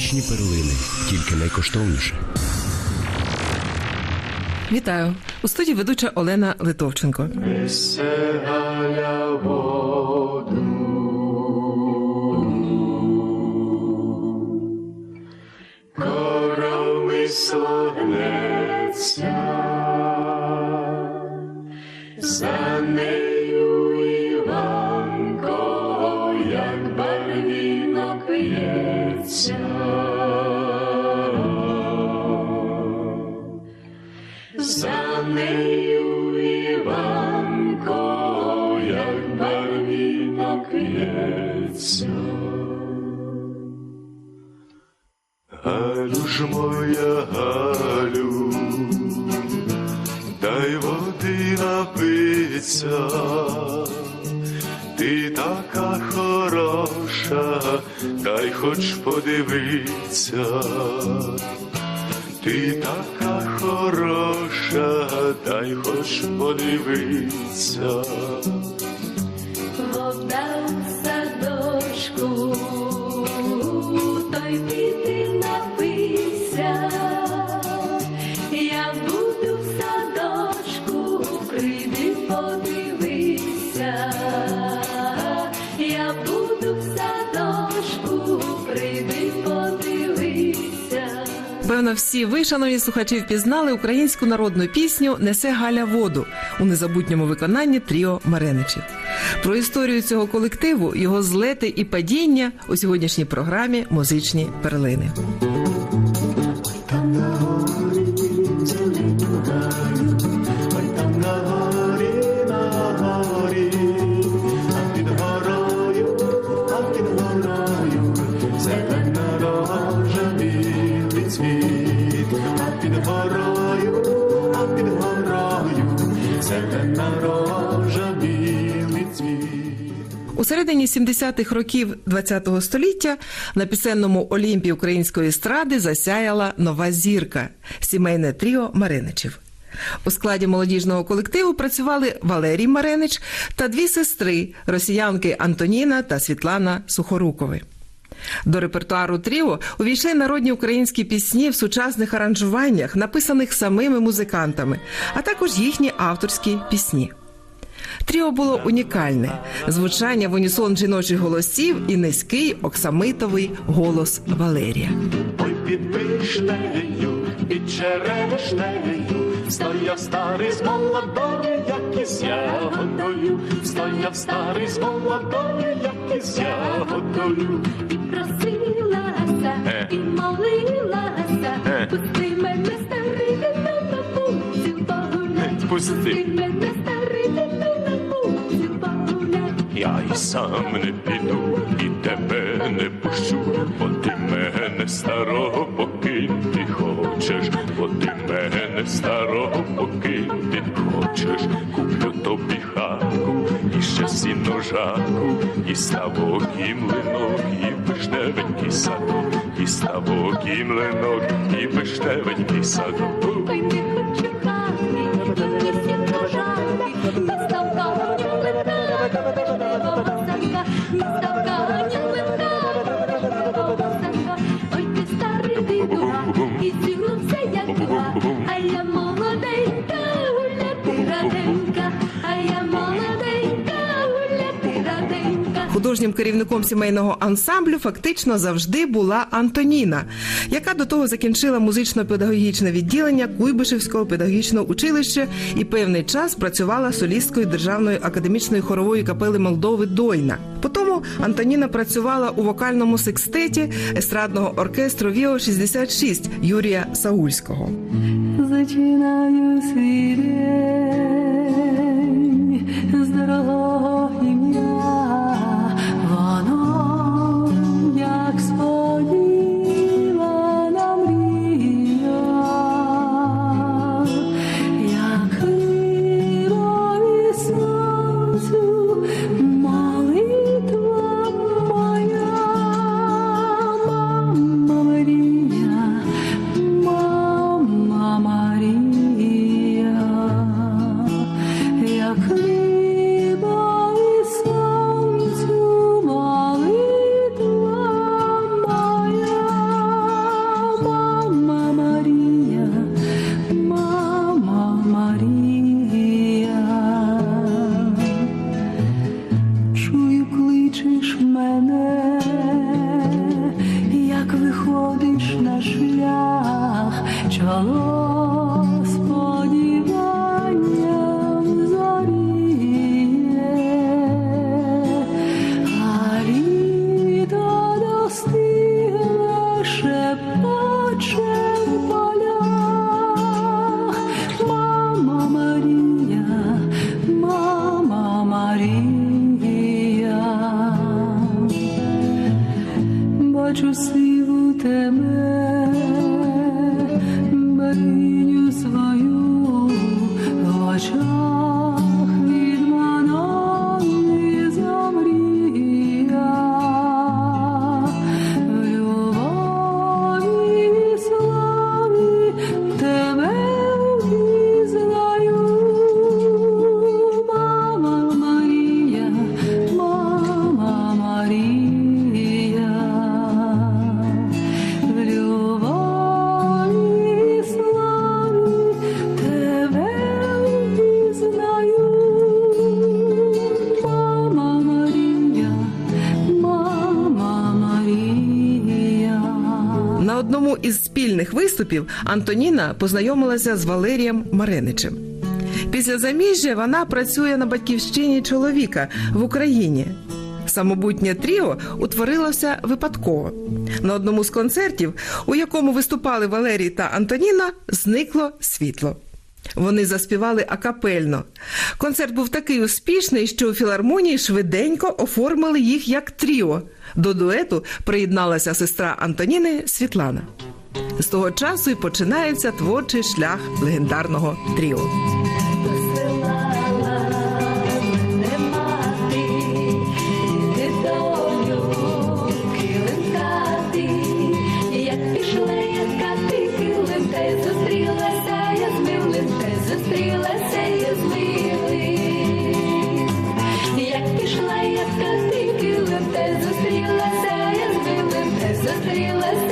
Музичні перлини, тільки найкоштовніше. Вітаю у студії ведуча Олена Литовченко. Согнеться, за нею хороша, дай хоч подивиться. Ти така хороша, дай хоч подивиться. Певно, всі ви, шановні слухачі, впізнали українську народну пісню Несе Галя воду у незабутньому виконанні Тріо Мареничів. Про історію цього колективу, його злети і падіння у сьогоднішній програмі Музичні перлини. Середині 70-х років ХХ століття на пісенному Олімпі української естради засяяла нова зірка сімейне тріо Мареничів. У складі молодіжного колективу працювали Валерій Маренич та дві сестри росіянки Антоніна та Світлана Сухорукови. До репертуару тріо увійшли народні українські пісні в сучасних аранжуваннях, написаних самими музикантами, а також їхні авторські пісні. Тріо було унікальне звучання в унісон жіночих голосів і низький оксамитовий голос Валерія. Ой, під вишнею, під черешнею, стояв старий з молодою, як із ягодою, стояв старий з молодою, як із ягодою. І просилася, і молилася, пусти мене старий на вулицю погулять. Пусти. мене старий Я й сам не піду, і тебе не пущу, бо ти мене старого покинути хочеш, бо ти мене старого покинути хочеш, куплю тобі хатку, і ще сіножаку, і ставок, і млинок, і вишневенький садок, і ставок, і млинок, і вишневенький садок. Художнім керівником сімейного ансамблю фактично завжди була Антоніна, яка до того закінчила музично-педагогічне відділення Куйбишевського педагогічного училища і певний час працювала солісткою Державної академічної хорової капели Молдови Дойна. Потім Антоніна працювала у вокальному секстеті естрадного оркестру Віо 66 Юрія Саульського. Зачинаю свій день з дорогого одному із спільних виступів Антоніна познайомилася з Валерієм Мареничем. Після заміжжя вона працює на батьківщині чоловіка в Україні. Самобутнє тріо утворилося випадково. На одному з концертів, у якому виступали Валерій та Антоніна, зникло світло. Вони заспівали акапельно. Концерт був такий успішний, що у філармонії швиденько оформили їх як тріо. До дуету приєдналася сестра Антоніни Світлана. З того часу і починається творчий шлях легендарного тріо. Зустрілася я з милим, та зустрілася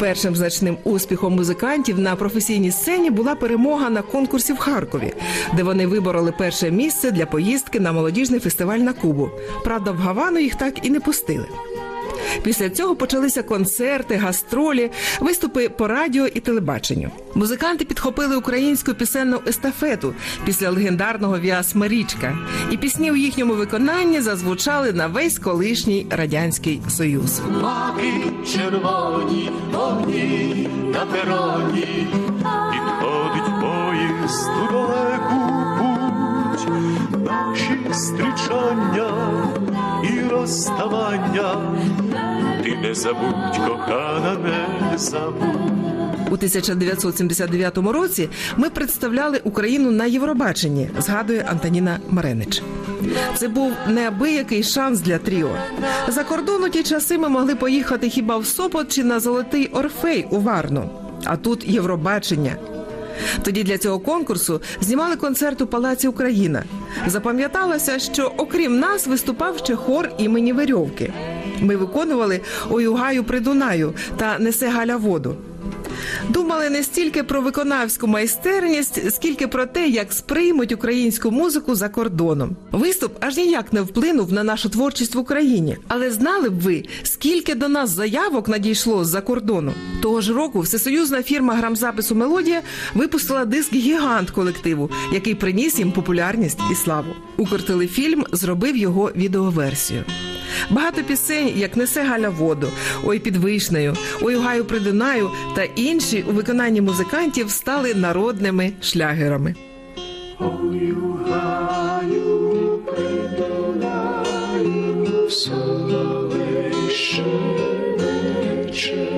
Першим значним успіхом музикантів на професійній сцені була перемога на конкурсі в Харкові, де вони вибороли перше місце для поїздки на молодіжний фестиваль на Кубу. Правда, в Гавану їх так і не пустили. Після цього почалися концерти, гастролі, виступи по радіо і телебаченню. Музиканти підхопили українську пісенну естафету після легендарного Віас Марічка, і пісні у їхньому виконанні зазвучали на весь колишній радянський союз. Маки червоні вогні на пероні, підходить поїзд у далеку наші зустрічання і розставання. Ти не забудь, кохана, не забудь. У 1979 році ми представляли Україну на Євробаченні, згадує Антоніна Маренич. Це був неабиякий шанс для тріо. За кордон у ті часи ми могли поїхати хіба в Сопот чи на Золотий Орфей у Варну. А тут Євробачення. Тоді для цього конкурсу знімали концерт у Палаці Україна. Запам'яталося, що окрім нас виступав ще хор імені Верьовки. Ми виконували «Ой у при Дунаю та Несе Галя воду. Думали не стільки про виконавську майстерність, скільки про те, як сприймуть українську музику за кордоном. Виступ аж ніяк не вплинув на нашу творчість в Україні. Але знали б ви, скільки до нас заявок надійшло з-за кордону. Того ж року всесоюзна фірма грамзапису Мелодія випустила диск гігант колективу, який приніс їм популярність і славу. Укртелефільм зробив його відеоверсію. Багато пісень, як несе Галя воду, ой під вишнею, ой гаю при Дунаю та інші у виконанні музикантів стали народними шлягерами. Ой, вече,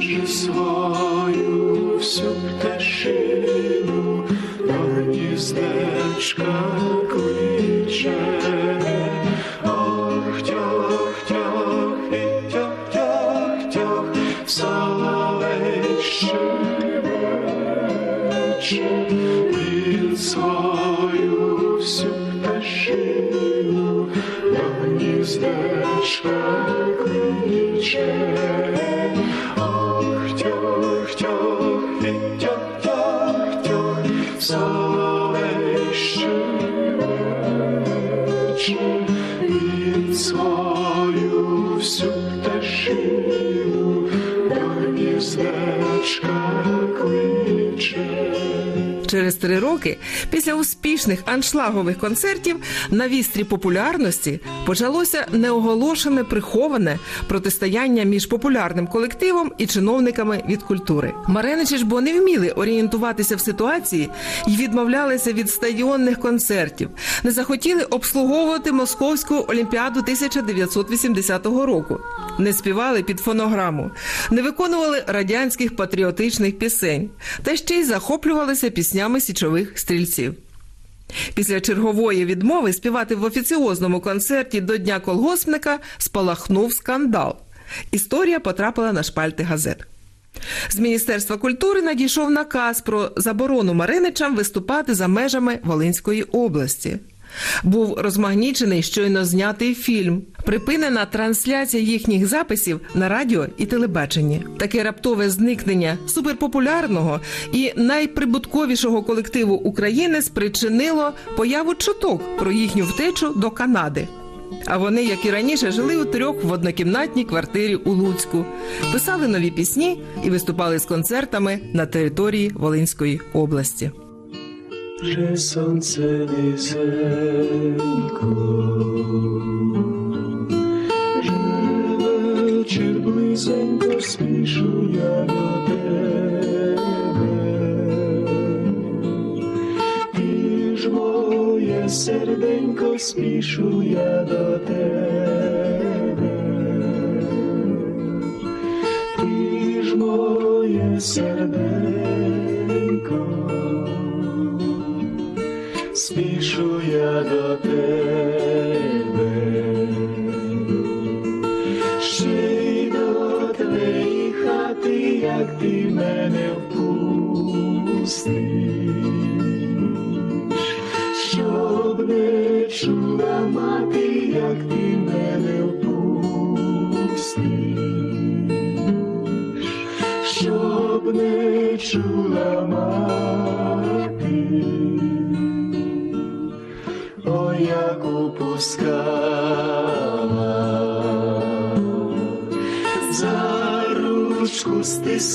і свою всю пташину гніздечка кличе. Ох, тьох, тьох, і тьох, тьох, тьох, соловейший вече, він свою всю пташину уздечка кличе. Через три роки після успішних аншлагових концертів на вістрі популярності почалося неоголошене приховане протистояння між популярним колективом і чиновниками від культури. Мареничі ж бо не вміли орієнтуватися в ситуації і відмовлялися від стадіонних концертів, не захотіли обслуговувати Московську олімпіаду 1980 року, не співали під фонограму, не виконували радянських патріотичних пісень, та ще й захоплювалися піснями січових стрільців. Після чергової відмови співати в офіціозному концерті до Дня колгоспника спалахнув скандал. Історія потрапила на шпальти газет. З Міністерства культури надійшов наказ про заборону Мариничам виступати за межами Волинської області. Був розмагнічений щойно знятий фільм, припинена трансляція їхніх записів на радіо і телебаченні. Таке раптове зникнення суперпопулярного і найприбутковішого колективу України спричинило появу чуток про їхню втечу до Канади. А вони, як і раніше, жили у трьох в однокімнатній квартирі у Луцьку, писали нові пісні і виступали з концертами на території Волинської області. Вже сонце низенько, вечір близенько спішу я до тебе. Ти ж моє серденько, спішу я до тебе.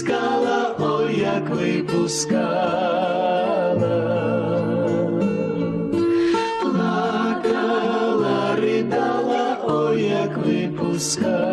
Стискала, ой, як випускала, плакала, ридала, ой, як випускала,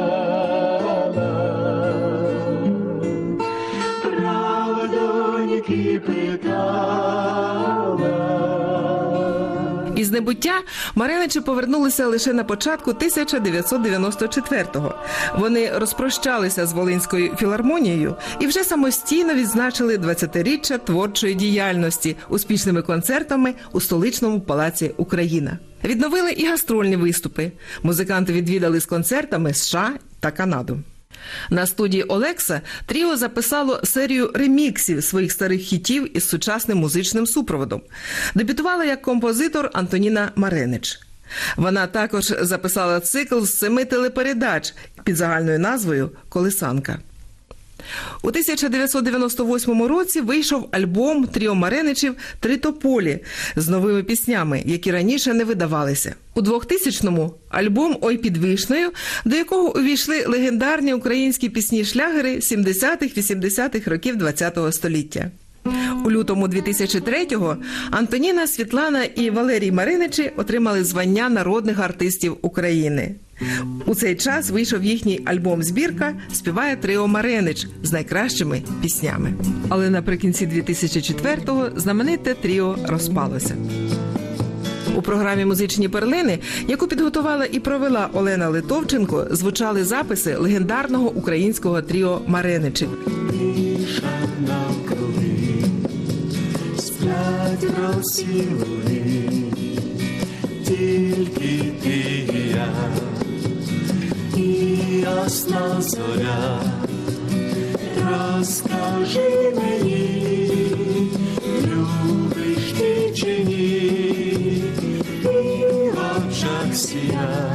Із небуття Мареничі повернулися лише на початку 1994-го. Вони розпрощалися з Волинською філармонією і вже самостійно відзначили 20-річчя творчої діяльності успішними концертами у столичному палаці Україна. Відновили і гастрольні виступи. Музиканти відвідали з концертами США та Канаду. На студії Олекса Тріо записало серію реміксів своїх старих хітів із сучасним музичним супроводом. Дебютувала як композитор Антоніна Маренич. Вона також записала цикл з семи телепередач під загальною назвою Колисанка. У 1998 році вийшов альбом Тріо Мареничів Три тополі з новими піснями, які раніше не видавалися. У 2000-му альбом Ой під вишнею, до якого увійшли легендарні українські пісні шлягери 70-х-80-х років ХХ століття. У лютому 2003-го Антоніна Світлана і Валерій Мариничі отримали звання народних артистів України. У цей час вийшов їхній альбом Збірка співає Тріо Маринич з найкращими піснями. Але наприкінці 2004-го знамените тріо розпалося. У програмі Музичні перлини, яку підготувала і провела Олена Литовченко, звучали записи легендарного українського тріо Мареничів. Навкруги, розсіли, тільки ти і я, і ясна зоря, розкажи мені, любиш ти чи ні, і в очах сія,